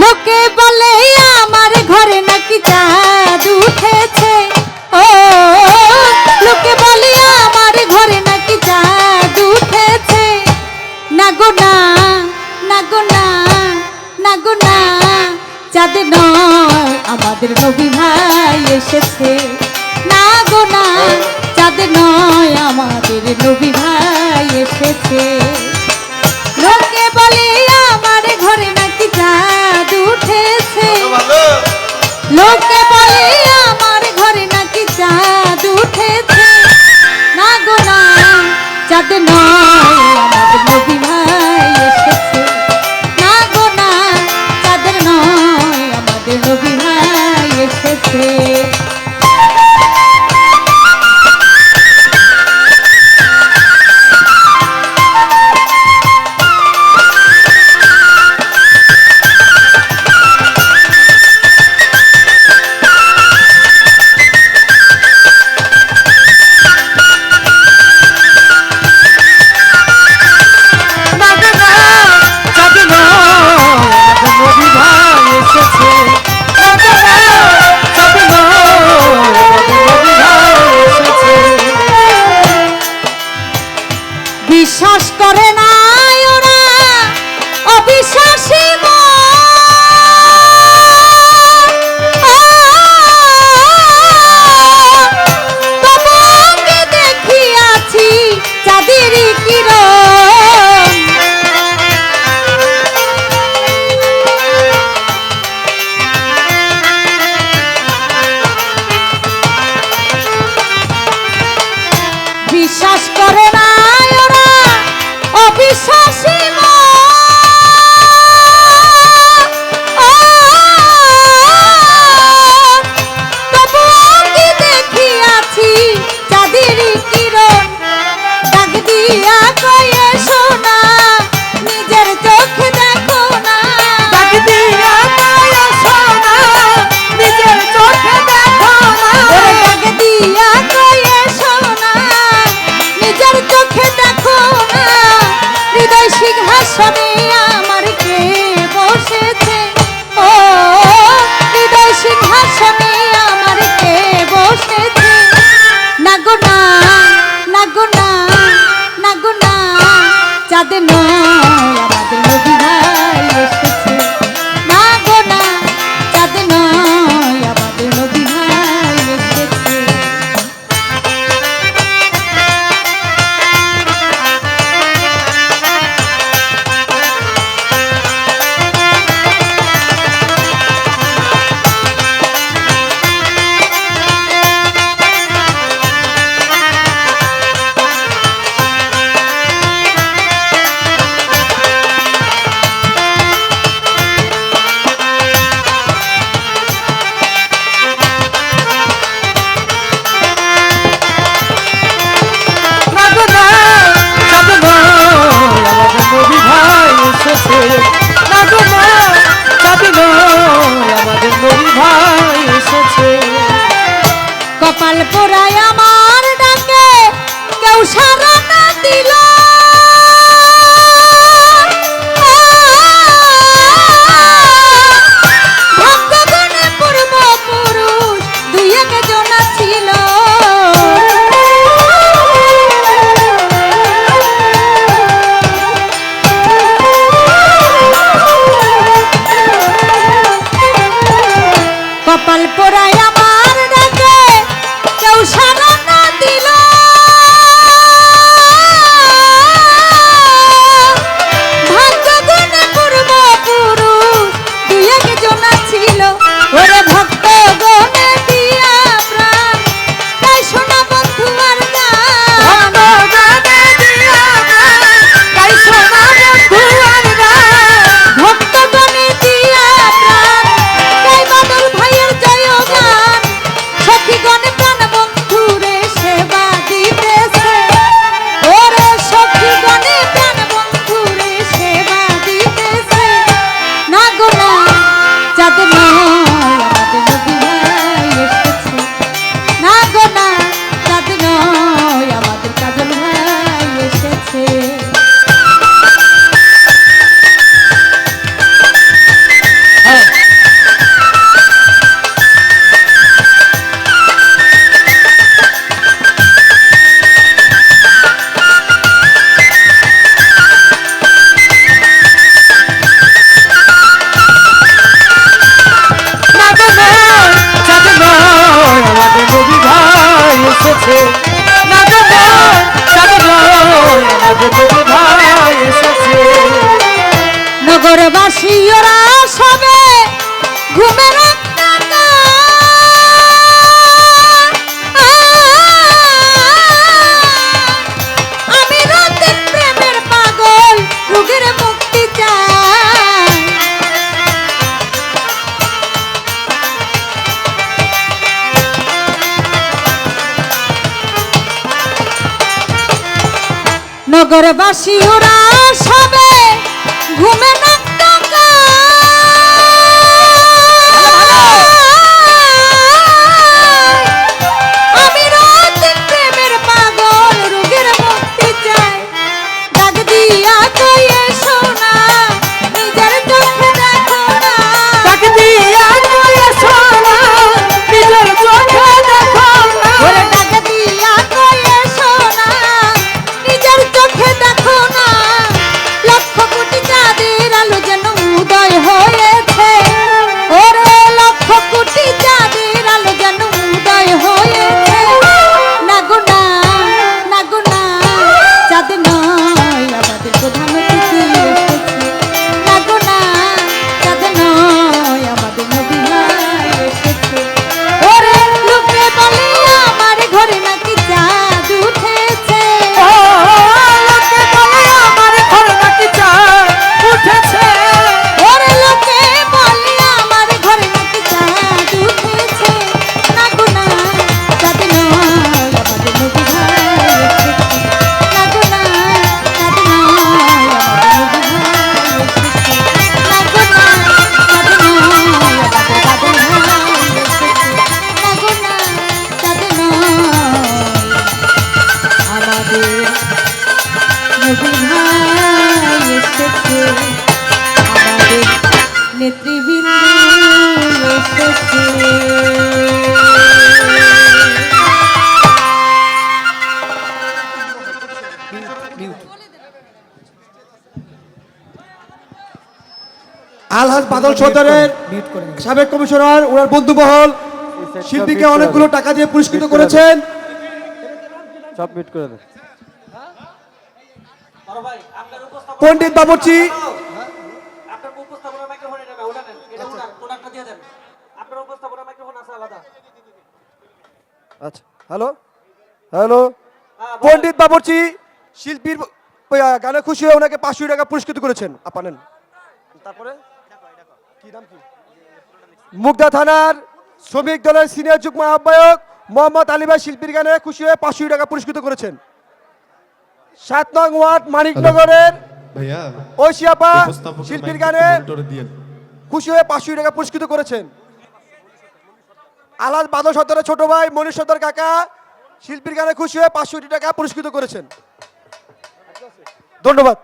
লোকে বলে, আমার ঘরে নাকি চাঁদ উঠেছে। ও, লোকে বলে, আমার ঘরে নাকি চাঁদ উঠেছে। না গো না না গো না না গো না, চাঁদ নয়, আমাদের নবী ভাই এসেছে। না গো না নয় আমাদের নবী ভাই এসেছে। গো না চাঁদ নয় কপাল নগরবাসী ওরা সবে আলহাজ বাদল সর্দারের সাবেক কমিশনার ওনার বন্ধু বহল শিল্পীকে অনেকগুলো টাকা দিয়ে পুরস্কৃত করেছেন। সব মিট করে দেন। আচ্ছা। হ্যালো হ্যালো পন্ডিত বাবুচি শিল্পীর গানে খুশি হয়ে ওনাকে পাঁচশো টাকা পুরস্কৃত করেছেন। আপনার তারপরে? মুগদা থানার শ্রমিক দলের সিনিয়র যুগ্ম আহ্বায়ক মোহাম্মদ আলিবাই শিল্পীর গানে খুশি হয়ে পাঁচশো টাকা পুরস্কৃত করেছেন। সাত নং ওয়ার্ড মানিকনগরের ঐশিয়াপা শিল্পীর গানে খুশি হয়ে পাঁচশো টাকা পুরস্কৃত করেছেন। আলাদ বাদল সদরের ছোট ভাই মনীষ সদর কাকা শিল্পীর গানে খুশি হয়ে পাঁচশো টাকা পুরস্কৃত করেছেন। ধন্যবাদ।